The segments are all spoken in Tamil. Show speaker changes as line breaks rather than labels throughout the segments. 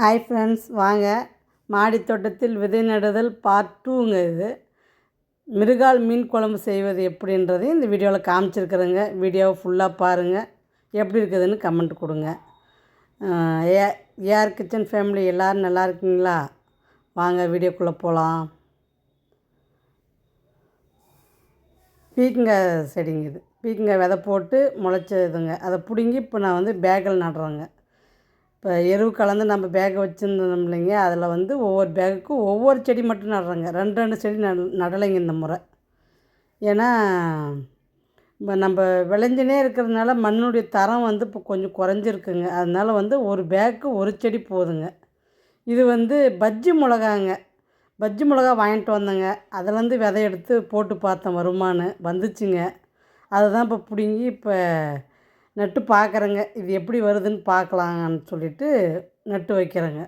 ஹாய் ஃப்ரெண்ட்ஸ் வாங்க. மாடி தோட்டத்தில் விதை நடுதல் பார்ட் டூங்க இது. மிருகால் மீன் குழம்பு செய்வது எப்படின்றதையும் இந்த வீடியோவில் காமிச்சிருக்கிறேங்க. வீடியோவை ஃபுல்லாக பாருங்கள் எப்படி இருக்குதுன்னு கமெண்ட் கொடுங்க. ஏ ஏஆர் கிச்சன் ஃபேமிலி எல்லோரும் நல்லா இருக்கீங்களா? வாங்க வீடியோக்குள்ளே போகலாம் பீக்கங்காய் செடிங்க இது. பீக்கங்காய் விதை போட்டு முளைச்சதுங்க. அதை பிடுங்கி இப்போ நான் வந்து பேக்கில் நடுறேங்க. இப்போ எருவு கலந்து நம்ம பேக்கை வச்சுருந்தோம் இல்லைங்க அதில் வந்து ஒவ்வொரு பேக்குக்கும் ஒவ்வொரு செடி மட்டும் நடுறேங்க. ரெண்டு ரெண்டு செடி நட நடலைங்க இந்த முறை. ஏன்னா இப்போ நம்ம விளைஞ்சினே இருக்கிறதுனால மண்ணுடைய தரம் வந்து இப்போ கொஞ்சம் குறைஞ்சிருக்குங்க. அதனால வந்து ஒரு பேக்கு ஒரு செடி போதுங்க. இது வந்து பஜ்ஜி மிளகாங்க. பஜ்ஜி மிளகா வாங்கிட்டு வந்தேங்க. அதுலேருந்து விதை எடுத்து போட்டு பார்த்தேன் வருமானு வந்துச்சுங்க. அதை தான் இப்போ பிடுங்கி இப்போ நட்டு பார்க்குறேங்க. இது எப்படி வருதுன்னு பார்க்கலான்னு சொல்லிட்டு நட்டு வைக்கிறேங்க.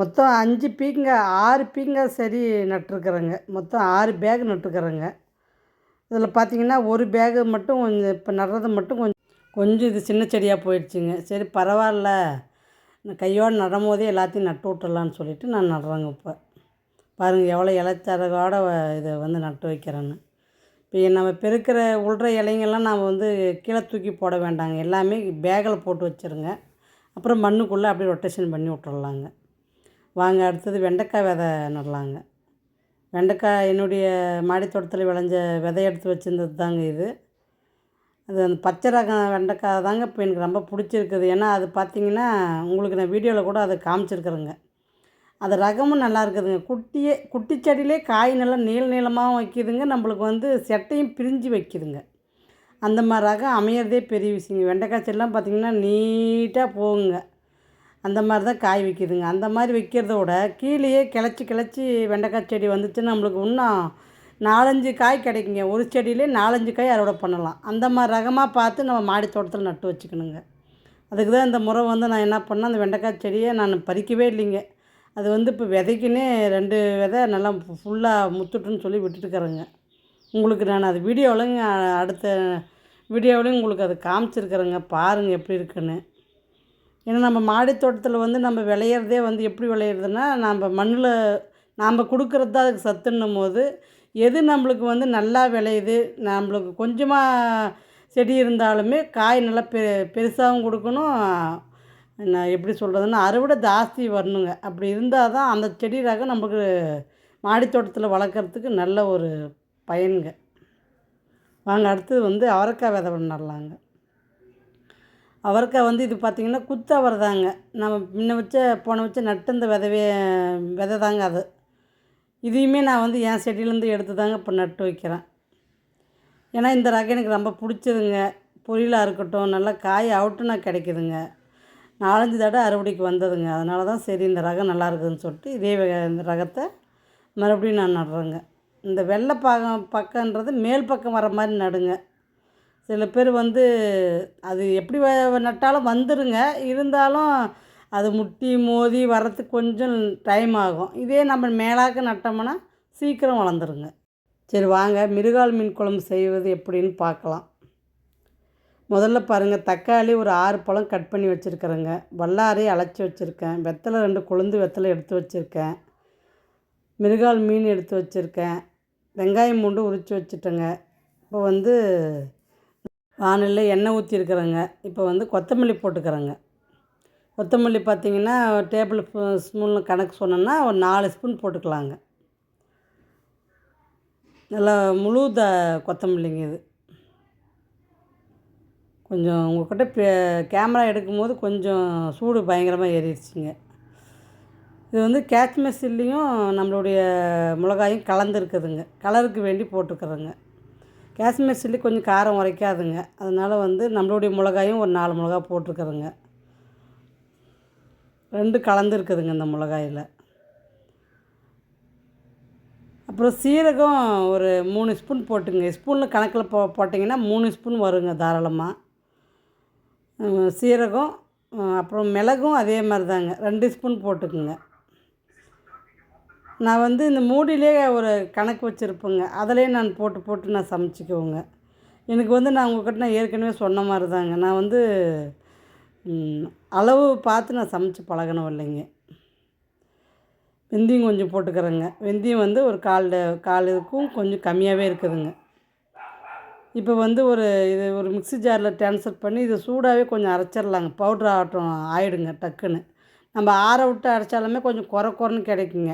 மொத்தம் அஞ்சு பீங்க ஆறு பீங்க சரி நட்டுருக்குறேங்க. மொத்தம் ஆறு பேக் நட்டுருக்குறேங்க. இதில் பார்த்தீங்கன்னா ஒரு பேகு மட்டும் கொஞ்சம் இப்போ நடுறது மட்டும் கொஞ்சம் கொஞ்சம் இது சின்ன செடியாக போயிடுச்சுங்க. சரி பரவாயில்ல. நான் கையோடு நடும் போதே எல்லாத்தையும் நட்டு விட்டுறலான்னு சொல்லிவிட்டு நான் நடுறேங்க இப்போ. பாருங்கள் எவ்வளோ இலைச்சரகோட இதை வந்து நட்டு வைக்கிறேன்னு. இப்போ நம்ம பெருக்கிற உள்ற இலைங்கெல்லாம் நாம் வந்து கீழே தூக்கி போட வேண்டாங்க. எல்லாமே பேக்கில் போட்டு வச்சுருங்க. அப்புறம் மண்ணுக்குள்ளே அப்படியே ரொட்டேஷன் பண்ணி விட்டுறலாங்க. வாங்க அடுத்தது வெண்டைக்காய் விதை நடலாங்க. வெண்டைக்காய் என்னுடைய மாடித்தோட்டத்தில் விளைஞ்ச விதை எடுத்து வச்சுருந்தது தாங்க இது. அது அந்த பச்சை ரகம் வெண்டைக்காய் தாங்க இப்போ எனக்கு ரொம்ப பிடிச்சிருக்குது. ஏன்னா அது பார்த்தீங்கன்னா உங்களுக்கு நான் வீடியோவில் கூட அதை காமிச்சிருக்குறேங்க. அது ரகமும் நல்லா இருக்குதுங்க. குட்டியே குட்டி செடியிலே காய் நல்லா நீள நீளமாகவும் வைக்கிதுங்க. நம்மளுக்கு வந்து செட்டையும் பிரிஞ்சு வைக்கிதுங்க. அந்த மாதிரி ரகம் அமையிறதே பெரிய விஷயங்க. வெண்டைக்காய் செடிலாம் பார்த்திங்கன்னா நீட்டாக போகுங்க. அந்த மாதிரி தான் காய் வைக்கிதுங்க. அந்த மாதிரி வைக்கிறத விட கீழேயே கிளச்சி கிளச்சி வெண்டைக்காய் செடி வந்துச்சுன்னா நம்மளுக்கு இன்னும் நாலஞ்சு காய் கிடைக்குங்க. ஒரு செடியிலே நாலஞ்சு காய் அறுவடை பண்ணலாம். அந்த மாதிரி ரகமாக பார்த்து நம்ம மாடி தோட்டத்தில் நட்டு வச்சுக்கணுங்க. அதுக்கு தான் இந்த முறை வந்து நான் என்ன பண்ணேன் அந்த வெண்டைக்காய் செடியை நான் பறிக்கவே இல்லைங்க. அது வந்து இப்போ விதைக்குன்னே ரெண்டு விதை நல்லா ஃபுல்லாக முத்துட்டுன்னு சொல்லி விட்டுட்டுக்கிறேங்க உங்களுக்கு நான் அது வீடியோவிலங்க அடுத்த வீடியோவிலையும் உங்களுக்கு அது காமிச்சிருக்கிறேங்க. பாருங்கள் எப்படி இருக்குன்னு. ஏன்னா நம்ம மாடி தோட்டத்தில் வந்து நம்ம விளையிறதே வந்து எப்படி விளையிறதுன்னா நம்ம மண்ணில் நாம் கொடுக்குறது தான் அதுக்கு சத்துன்னும் போது எது நம்மளுக்கு வந்து நல்லா விளையுது நம்மளுக்கு கொஞ்சமாக செடி இருந்தாலுமே காய் நல்லா பெ பெருசாகவும் கொடுக்கணும் நான் எப்படி சொல்கிறதுன்னா அறுவடை ஜாஸ்தி வரணுங்க. அப்படி இருந்தால் தான் அந்த செடி ரகம் நமக்கு மாடித்தோட்டத்தில் வளர்க்குறதுக்கு நல்ல ஒரு பயனுங்க. வாங்க அடுத்தது வந்து அவரைக்காய் விதை நடலாங்க அவரைக்காய் வந்து இது பார்த்திங்கன்னா குத்து அவரை தாங்க நம்ம முன்ன வச்ச போன வச்ச நட்டு இந்த விதவே விதை தாங்க அது. இதையுமே நான் வந்து என் செடியிலேருந்து எடுத்து தாங்க இப்போ நட்டு வைக்கிறேன். ஏன்னா இந்த ரகம் எனக்கு ரொம்ப பிடிச்சதுங்க. பொரியலாக இருக்கட்டும் நல்லா காய் அவுட்டுனா கிடைக்குதுங்க. நாலஞ்சு தடவை அறுவடைக்கு வந்ததுங்க. அதனால தான் சரி இந்த ரகம் நல்லா இருக்குதுன்னு சொல்லிட்டு இதே வகை- இந்த ரகத்தை மறுபடியும் நான் நடுறேங்க. இந்த வெள்ளை பாகம் பக்கன்றது மேல் பக்கம் வர மாதிரி நடுங்க. சில பேர் வந்து அது எப்படி வ- நட்டாலும் வந்துடுங்க இருந்தாலும் அது முட்டி மோதி வர்றதுக்கு கொஞ்சம் டைம் ஆகும். இதே நம்ம மேலாக்க நட்டோம்னா சீக்கிரம் வளர்ந்துருங்க. சரி வாங்க. மிருகால் மீன் குழம்பு செய்வது எப்படின்னு பார்க்கலாம். முதல்ல பாருங்கள் தக்காளி ஒரு ஆறு பழம் கட் பண்ணி வச்சுருக்குறேங்க. வல்லாரி அழைச்சி வச்சுருக்கேன். வெத்தலை ரெண்டு கொழுந்து வெத்தலை எடுத்து வச்சுருக்கேன். மிருகால் மீன் எடுத்து வச்சுருக்கேன். வெங்காயம் மூண்டு உரித்து வச்சுட்டேங்க. இப்போ வந்து வானிலையில் எண்ணெய் ஊற்றிருக்கிறேங்க இப்போ வந்து கொத்தமல்லி போட்டுக்கிறேங்க. கொத்தமல்லி பார்த்தீங்கன்னா டேபிள் ஸ்பூன் கணக்கு சொன்னோன்னா ஒரு நாலு ஸ்பூன் போட்டுக்கலாங்க. நல்லா முழு த கொத்தமல்லிங்க இது. கொஞ்சம் உங்கள்கிட்ட பே கேமரா எடுக்கும்போது கொஞ்சம் சூடு பயங்கரமாக ஏறிடுச்சிங்க. இது வந்து காஷ்மீர் நம்மளுடைய மிளகாயும் கலந்துருக்குதுங்க. கலருக்கு வேண்டி போட்டுக்கிறேங்க. காஷ்மீர் சில்லி கொஞ்சம் காரம் உரைக்காதுங்க. அதனால் வந்து நம்மளுடைய மிளகாயும் ஒரு நாலு மிளகா போட்டிருக்குறோங்க ரெண்டு கலந்துருக்குதுங்க இந்த மிளகாயில். அப்புறம் சீரகம் ஒரு மூணு ஸ்பூன் போட்டுங்க. ஸ்பூனில் கணக்கில் போ போட்டிங்கன்னா மூணு ஸ்பூன் வருங்க தாராளமாக சீரகம் அப்புறம் மிளகும் அதே மாதிரி தாங்க ரெண்டு ஸ்பூன் போட்டுக்குங்க. நான் வந்து இந்த மூடியிலே ஒரு கணக்கு வச்சுருப்பேங்க. அதிலே நான் போட்டு போட்டு நான் சமைச்சிக்குவேங்க. எனக்கு வந்து நான் உங்கள்கிட்ட நான் ஏற்கனவே சொன்ன மாதிரி தாங்க நான் வந்து அளவு பார்த்து நான் சமைச்சு பழகணும் இல்லைங்க. வெந்தயம் கொஞ்சம் போட்டுக்கிறேங்க. வெந்தயம் வந்து ஒரு கால் கால் இதுக்கும் கொஞ்சம் கம்மியாகவே இருக்குதுங்க. இப்போ வந்து ஒரு இது ஒரு மிக்ஸி ஜாரில் ட்ரான்ஸ்ஃபர் பண்ணி இது சூடாகவே கொஞ்சம் அரைச்சிடலாங்க. பவுட்ரு ஆட்டம் ஆயிடுங்க டக்குன்னு. நம்ம ஆற விட்டு அரைச்சாலுமே கொஞ்சம் குறை குறைன்னு கிடைக்குங்க.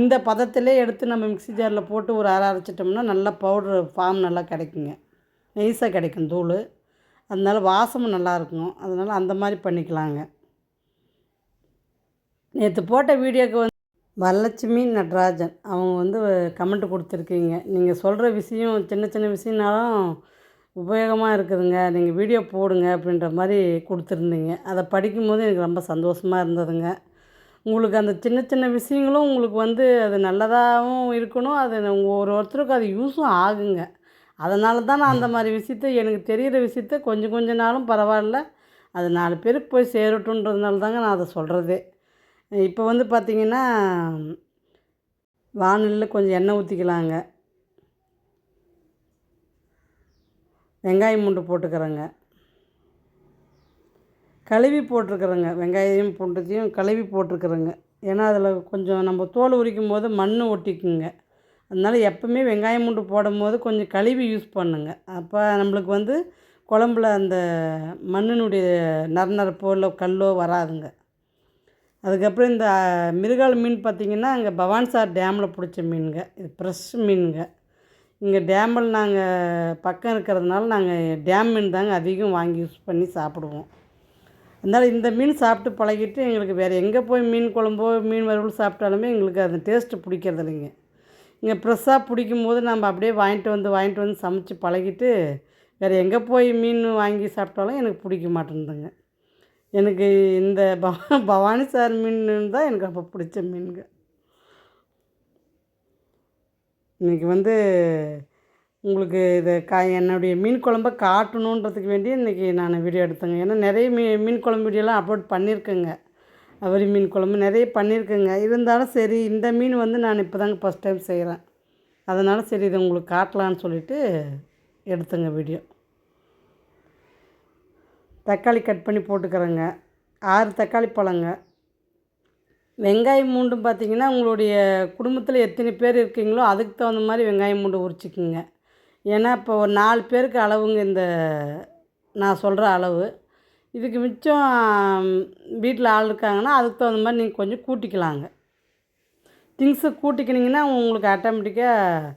இந்த பதத்திலே எடுத்து நம்ம மிக்ஸி ஜாரில் போட்டு ஒரு அரை அரைச்சிட்டோம்னா நல்லா பவுட்ரு ஃபார்ம் நல்லா கிடைக்குங்க. நைஸாக கிடைக்கும் தூள். அதனால வாசமும் நல்லா இருக்கும் அதனால் அந்த மாதிரி பண்ணிக்கலாங்க. நேற்று போட்ட வீடியோக்கு வந்து வரலட்சுமி நடராஜன். அவங்க வந்து கமெண்ட் கொடுத்துருக்கீங்க. நீங்கள் சொல்கிற விஷயம் சின்ன சின்ன விஷயம்னாலும் உபயோகமாக இருக்குதுங்க. நீங்கள் வீடியோ போடுங்க அப்படின்ற மாதிரி கொடுத்துருந்தீங்க. அதை படிக்கும்போது எனக்கு ரொம்ப சந்தோஷமாக இருந்ததுங்க. உங்களுக்கு அந்த சின்ன சின்ன விஷயங்களும் உங்களுக்கு வந்து அது நல்லதாகவும் இருக்கணும். அது ஒரு ஒருத்தருக்கும் அது யூஸும் ஆகுங்க. அதனால தான் நான் அந்த மாதிரி விஷயத்த எனக்கு தெரிகிற விஷயத்த கொஞ்சம் கொஞ்ச நாளும் பரவாயில்ல. அது நாலு பேருக்கு போய் சேரட்டுன்றதுனால தாங்க நான் அதை சொல்கிறதே இப்போ வந்து பார்த்திங்கன்னா வானலில் கொஞ்சம் எண்ணெய் ஊற்றிக்கலாங்க வெங்காயம் மூண்டு போட்டுக்கிறேங்க. கழுவி போட்டிருக்கிறேங்க வெங்காயம் பூண்டுத்தையும் கழுவி போட்டிருக்கிறேங்க ஏன்னா அதில் கொஞ்சம் நம்ம தோல் உரிக்கும் போது மண் ஒட்டிக்குங்க. அதனால் எப்பவுமே வெங்காயம் மூண்டு போடும் போது கொஞ்சம் கழுவி யூஸ் பண்ணுங்க. அப்போ நம்மளுக்கு வந்து குழம்புல அந்த மண்ணினுடைய நறுநறுப்போ இல்லை கல்லோ வராதுங்க. அதுக்கப்புறம் இந்த மிருகால் மீன் பார்த்திங்கன்னா அங்கே பவான்சார் டேமில் பிடிச்ச மீனுங்க. இது ஃப்ரெஷ் மீனுங்க. இங்கே டேமில் நாங்கள் பக்கம் இருக்கிறதுனால நாங்கள் டேம் மீன் தாங்க அதிகம் வாங்கி யூஸ் பண்ணி சாப்பிடுவோம். அதனால் இந்த மீன் சாப்பிட்டு பழகிட்டு எங்களுக்கு வேறு எங்கே போய் மீன் குழம்போ மீன் வறுவல் சாப்பிட்டாலுமே எங்களுக்கு அந்த டேஸ்ட்டு பிடிக்கிறது இல்லைங்க. இங்கே ஃப்ரெஷ்ஷாக பிடிக்கும் போது நம்ம அப்படியே வாங்கிட்டு வந்து வாங்கிட்டு வந்து சமைச்சு பழகிட்டு வேறு எங்கே போய் மீன் வாங்கி சாப்பிட்டாலும் எனக்கு பிடிக்க மாட்டேங்குதுங்க எனக்கு இந்த பவா பவானி சார் மீன் தான் எனக்கு அப்போ பிடிச்ச மீனுங்க. இன்றைக்கி வந்து உங்களுக்கு இதை கா என்னுடைய மீன் குழம்ப காட்டணுன்றதுக்கு வேண்டி இன்றைக்கி நான் வீடியோ எடுத்தேங்க. ஏன்னா நிறைய மீ மீன் குழம்பு வீடியோலாம் அப்லோட் பண்ணியிருக்கேங்க. அவரி மீன் குழம்பு நிறைய பண்ணியிருக்கேங்க. இருந்தாலும் சரி இந்த மீன் வந்து நான் இப்போ தாங்க ஃபஸ்ட் டைம் செய்கிறேன். அதனால் சரி இதை உங்களுக்கு காட்டலான்னு சொல்லிட்டு எடுத்தேங்க வீடியோ. தக்காளி கட் பண்ணி போட்டுக்கிறேங்க. ஆறு தக்காளி பழங்க. வெங்காயம் மூண்டும் பார்த்தீங்கன்னா உங்களுடைய குடும்பத்தில் எத்தனை பேர் இருக்கீங்களோ அதுக்கு தகுந்த மாதிரி வெங்காயம் மூண்டு உரிச்சிக்குங்க. ஏன்னா இப்போ ஒரு நாலு பேருக்கு அளவுங்க இந்த நான் சொல்கிற அளவு. இதுக்கு மிச்சம் வீட்டில் ஆள் இருக்காங்கன்னா அதுக்கு தகுந்த மாதிரி நீங்கள் கொஞ்சம் கூட்டிக்கலாங்க. திங்ஸை கூட்டிக்கினீங்கன்னா உங்களுக்கு ஆட்டோமேட்டிக்காக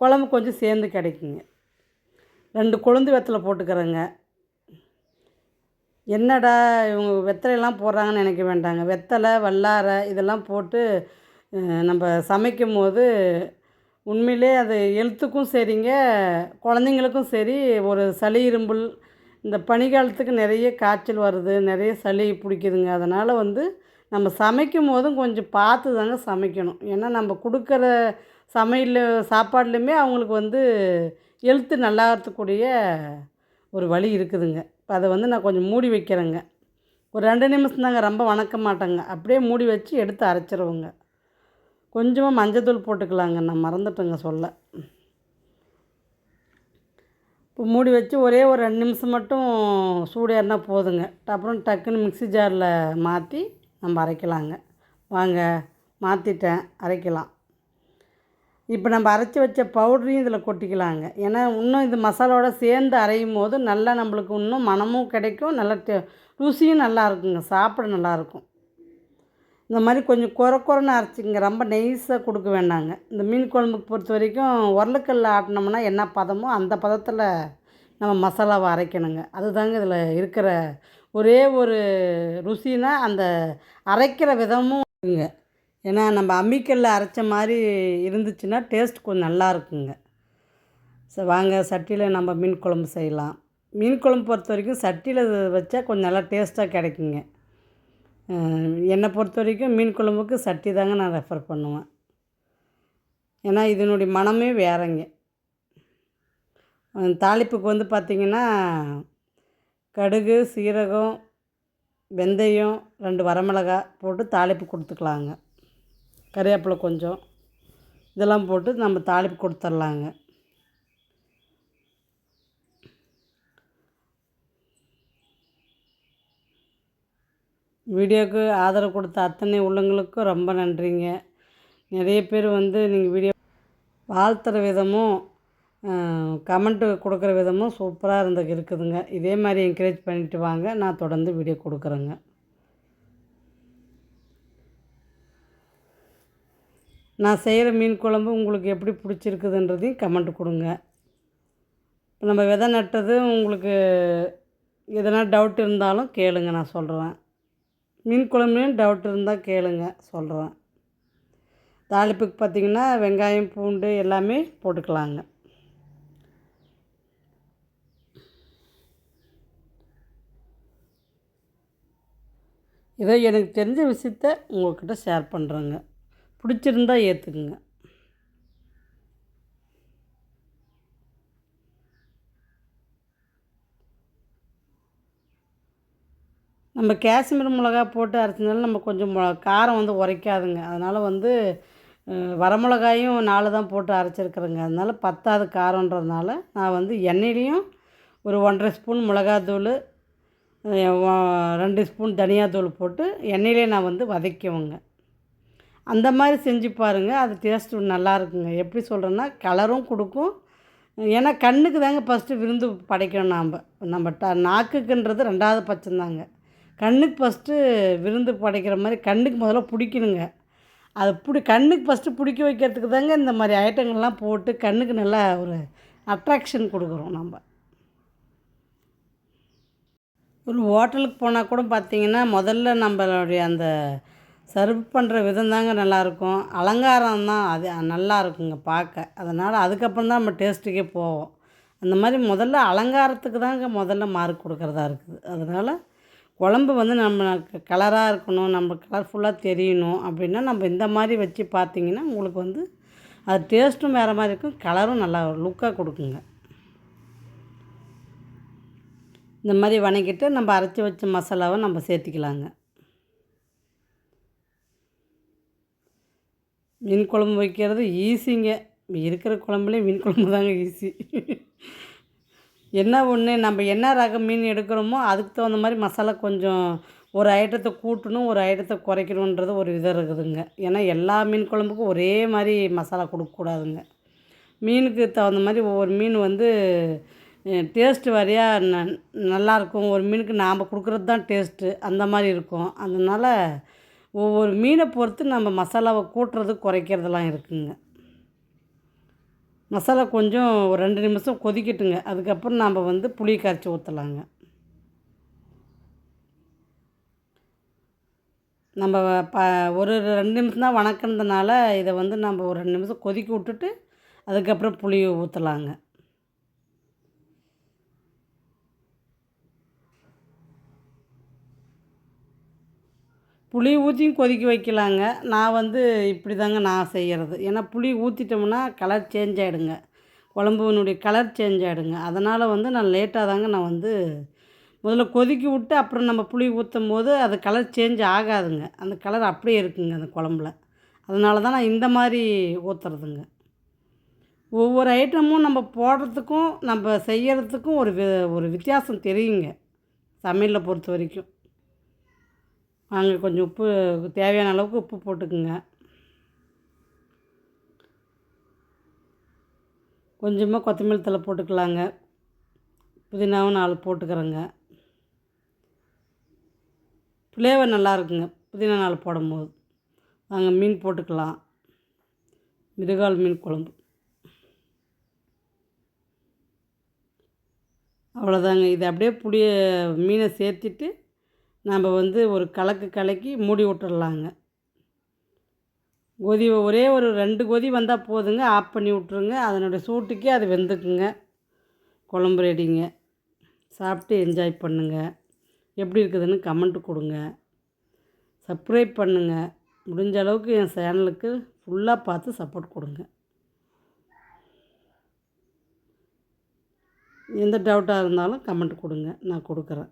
குழம்பு கொஞ்சம் சேர்ந்து கிடைக்குங்க. ரெண்டு கொழுந்து வெத்தலை போட்டுக்கிறேங்க. என்னடா இவங்க வெத்தலையெல்லாம் போடுறாங்கன்னு நினைக்க வேண்டாங்க. வெத்தலை வல்லாரை இதெல்லாம் போட்டு நம்ம சமைக்கும் போது உண்மையிலே அது ஹெல்த்துக்கும் சரிங்க குழந்தைங்களுக்கும் சரி ஒரு சளி இரும்பல் இந்த பனிக்காலத்துக்கு நிறைய காய்ச்சல் வருது நிறைய சளி பிடிக்குதுங்க. அதனால் வந்து நம்ம சமைக்கும் போதும் கொஞ்சம் பார்த்து தாங்க சமைக்கணும். ஏன்னா நம்ம கொடுக்குற சமையல் சாப்பாடுலையுமே அவங்களுக்கு வந்து ஹெல்த்து நல்லா இருக்கக்கூடிய ஒரு வழி இருக்குதுங்க. இப்போ அதை வந்து நான் கொஞ்சம் மூடி வைக்கிறேங்க. ஒரு ரெண்டு நிமிஷம் தாங்க ரொம்ப வணக்க மாட்டேங்க. அப்படியே மூடி வச்சு எடுத்து அரைச்சிருவோங்க. கொஞ்சமாக மஞ்சத்தூள் போட்டுக்கலாங்க. நான் மறந்துட்டேங்க சொல்ல. இப்போ மூடி வச்சு ஒரே ஒரு ரெண்டு நிமிஷம் மட்டும் சூடேறினா போதுங்க. அப்புறம் டக்குன்னு மிக்ஸி ஜாரில் மாற்றி நம்ம அரைக்கலாங்க. வாங்க மாற்றிட்டேன் அரைக்கலாம். இப்போ நம்ம அரைச்சி வச்ச பவுடரையும் இதில் கொட்டிக்கலாங்க. ஏன்னா இன்னும் இது மசாலாவோட சேர்ந்து அரையும் போது நல்லா நம்மளுக்கு இன்னும் மனமும் கிடைக்கும் நல்லா டே- ருசியும் நல்லா இருக்குங்க. சாப்பிட நல்லாயிருக்கும் இந்த மாதிரி கொஞ்சம் குறை குறைன்னு அரைச்சிங்க. ரொம்ப நெய்ஸாக கொடுக்க வேண்டாங்க. இந்த மீன் குழம்புக்கு பொறுத்த வரைக்கும் உருளைக்கல்ல ஆட்டினோம்னா என்ன பதமோ அந்த பதத்தில் நம்ம மசாலாவை அரைக்கணுங்க. அதுதாங்க இதில் இருக்கிற ஒரே ஒரு ருசினா அந்த அரைக்கிற விதமும் இருக்குங்க. ஏன்னா நம்ம அம்மிக்கல்லில் அரைச்ச மாதிரி இருந்துச்சுன்னா டேஸ்ட் கொஞ்சம் நல்லா இருக்குங்க. சரி வாங்க சட்டியில் நம்ம மீன் குழம்பு செய்யலாம். மீன் குழம்பு பொறுத்த வரைக்கும் சட்டியில் வச்சா கொஞ்சம் நல்லா டேஸ்ட்டாக கிடைக்குங்க. என்னை பொறுத்த வரைக்கும் மீன் குழம்புக்கு சட்டி தாங்க நான் ரெஃபர் பண்ணுவேன். ஏன்னா இதனுடைய மனமே வேறங்க. தாளிப்புக்கு வந்து பார்த்திங்கன்னா கடுகு சீரகம் வெந்தயம் ரெண்டு வரமிளகாய் போட்டு தாளிப்பு கொடுத்துக்கலாங்க. கறிவேப்பிலை கொஞ்சம் இதெல்லாம் போட்டு நம்ம தாளிப்பு கொடுத்துர்லாங்க. வீடியோவுக்கு ஆதரவு கொடுத்த அத்தனை உள்ளங்களுக்கும் ரொம்ப நன்றிங்க. நிறைய பேர் வந்து நீங்கள் வீடியோ வாழ்த்துற விதமும் கமெண்ட்டு கொடுக்குற விதமும் சூப்பராக இருந்து இருக்குதுங்க. இதே மாதிரி என்கரேஜ் பண்ணிவிட்டு வாங்க. நான் தொடர்ந்து வீடியோ கொடுக்குறேங்க. நான் செய்கிற மீன் குழம்பு உங்களுக்கு எப்படி பிடிச்சிருக்குதுன்றதையும் கமெண்ட் கொடுங்க. இப்போ நம்ம விதை நட்டது உங்களுக்கு எதனா டவுட் இருந்தாலும் கேளுங்க நான் சொல்கிறேன் மீன் குழம்புலையும் டவுட் இருந்தால் கேளுங்க சொல்கிறேன் தாளிப்புக்கு பார்த்திங்கன்னா வெங்காயம் பூண்டு எல்லாமே போட்டுக்கலாங்க. இதை எனக்கு தெரிஞ்ச விஷயத்த உங்கள்கிட்ட ஷேர் பண்ணுறேங்க பிடிச்சிருந்தா ஏற்றுக்குங்க நம்ம காஷ்மீர் மிளகா போட்டு அரைச்சதுனால நம்ம கொஞ்சம் மொ காரம் வந்து உரைக்காதுங்க. அதனால் வந்து வரமிளகாயும் நாலு தான் போட்டு அரைச்சிருக்கிறேங்க. அதனால் பத்தாவது காரன்றதுனால நான் வந்து எண்ணெயிலையும் ஒரு ஒன்றரை ஸ்பூன் மிளகாத்தூள் ரெண்டு ஸ்பூன் தனியாத்தூள் போட்டு எண்ணெயிலே நான் வந்து வதக்குவேங்க. அந்த மாதிரி செஞ்சு பாருங்கள் அது டேஸ்ட்டு நல்லா இருக்குங்க. எப்படி சொல்கிறேன்னா கலரும் கொடுக்கும். ஏன்னா கண்ணுக்கு தாங்க ஃபஸ்ட்டு விருந்து படைக்கணும் நாம். நம்ம ட நாக்குக்குன்றது ரெண்டாவது பட்சம்தாங்க கண்ணுக்கு ஃபஸ்ட்டு விருந்து படைக்கிற மாதிரி கண்ணுக்கு முதல்ல பிடிக்கணுங்க. அதை பிடி கண்ணுக்கு ஃபஸ்ட்டு பிடிக்க வைக்கிறதுக்கு தாங்க இந்த மாதிரி ஐட்டங்கள்லாம் போட்டு கண்ணுக்கு நல்லா ஒரு அட்ராக்ஷன் கொடுக்குறோம் நம்ம ஒரு ஹோட்டலுக்கு போனால் கூட பார்த்திங்கன்னா முதல்ல நம்மளுடைய அந்த சர்வ் பண்ணுற விதம் தாங்க நல்லாயிருக்கும் அலங்காரம் தான் அது நல்லா இருக்குங்க பார்க்க. அதனால் அதுக்கப்புறம் தான் நம்ம டேஸ்ட்டுக்கே போவோம். அந்த மாதிரி முதல்ல அலங்காரத்துக்கு தாங்க முதல்ல மார்க் கொடுக்குறதா இருக்குது. அதனால் குழம்பு வந்து நம்ம கலராக இருக்கணும் நம்ம கலர்ஃபுல்லாக தெரியணும் அப்படின்னா நம்ம இந்த மாதிரி வச்சு பார்த்திங்கன்னா உங்களுக்கு வந்து அது டேஸ்ட்டும் வேறு மாதிரி இருக்கும் கலரும் நல்லா லுக்காக கொடுக்குங்க. இந்த மாதிரி வணக்கிட்டு நம்ம அரைச்சி வச்ச மசாலாவை நம்ம சேர்த்திக்கலாங்க. மீன் குழம்பு வைக்கிறது ஈஸிங்க. இருக்கிற குழம்புலேயும் மீன் குழம்பு தாங்க ஈஸி. என்ன ஒன்று நம்ம என்ன ரக மீன் எடுக்கிறோமோ அதுக்கு தகுந்த மாதிரி மசாலா கொஞ்சம் ஒரு ஐட்டத்தை கூட்டணும் ஒரு ஐட்டத்தை குறைக்கணுன்றது ஒரு விதம் இருக்குதுங்க. ஏன்னா எல்லா மீன் குழம்புக்கும் ஒரே மாதிரி மசாலா கொடுக்கக்கூடாதுங்க. மீனுக்கு தகுந்த மாதிரி ஒவ்வொரு மீன் வந்து டேஸ்ட்டு வரையாக ந நல்லாயிருக்கும் ஒரு மீனுக்கு நாம் கொடுக்குறது தான் டேஸ்ட்டு. அந்த மாதிரி இருக்கும். அதனால் ஒவ்வொரு மீனை பொறுத்து நம்ம மசாலாவை கூட்டுறது குறைக்கிறதெல்லாம் இருக்குதுங்க மசாலா கொஞ்சம் ஒரு ரெண்டு நிமிஷம் கொதிக்கட்டுங்க. அதுக்கப்புறம் நாம் வந்து புளி கரைச்சி ஊற்றலாங்க நம்ம ப ஒரு ரெண்டு நிமிஷம் தான் வணக்கினதுனால இதை வந்து நம்ம ஒரு ரெண்டு நிமிஷம் கொதிக்க விட்டுட்டு அதுக்கப்புறம் புளியை ஊற்றலாங்க புளி ஊற்றியும் கொதிக்க வைக்கலாங்க. நான் வந்து இப்படி தாங்க நான் செய்கிறது ஏன்னா புளி ஊற்றிட்டோம்னா கலர் சேஞ்ச் ஆகிடுங்க குழம்புனுடைய கலர் சேஞ்ச் ஆகிடுங்க அதனால் வந்து நான் லேட்டாக தாங்க நான் வந்து முதல்ல கொதிக்க விட்டு அப்புறம் நம்ம புளி ஊற்றும் போது அது கலர் சேஞ்ச் ஆகாதுங்க. அந்த கலர் அப்படியே இருக்குங்க அந்த குழம்புல. அதனால தான் நான் இந்த மாதிரி ஊற்றுறதுங்க ஒவ்வொரு ஐட்டமும் நம்ம போடுறதுக்கும் நம்ம செய்கிறதுக்கும் ஒரு ஒரு வித்தியாசம் தெரியுங்க. சமையலை பொறுத்த வரைக்கும். வாங்க கொஞ்சம் உப்பு தேவையான அளவுக்கு உப்பு போட்டுக்குங்க. கொஞ்சமாக கொத்தமல்லி தழை போட்டுக்கலாங்க. புதினாவும் நாலு போட்டுக்கிறேங்க. ஃப்ளேவர் நல்லா இருக்குங்க. புதினா நாலு போடும்போது. வாங்க மீன் போட்டுக்கலாம். மிருகால் மீன் குழம்பு. அவ்வளோதாங்க இது அப்படியே புளிய மீனை சேர்த்துட்டு நம்ம வந்து ஒரு கலக்கு கலக்கி மூடி விட்டுடலாங்க கொதி ஒரே ஒரு ரெண்டு கொதி வந்தால் போதுங்க. ஆஃப் பண்ணி விட்ருங்க அதனுடைய சூட்டுக்கே அது வெந்துக்குங்க. குழம்பு ரெடிங்க. சாப்பிட்டு என்ஜாய் பண்ணுங்கள் எப்படி இருக்குதுன்னு கமெண்ட்டு கொடுங்க. சப்ஸ்கிரைப் பண்ணுங்கள் முடிஞ்ச அளவுக்கு என் சேனலுக்கு ஃபுல்லாக பார்த்து சப்போர்ட் கொடுங்க. எந்த டவுட்டாக இருந்தாலும் கமெண்ட் கொடுங்க. நான் கொடுக்குறேன்.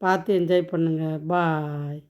பார்த்து என்ஜாய் பண்ணுங்கள் பாய்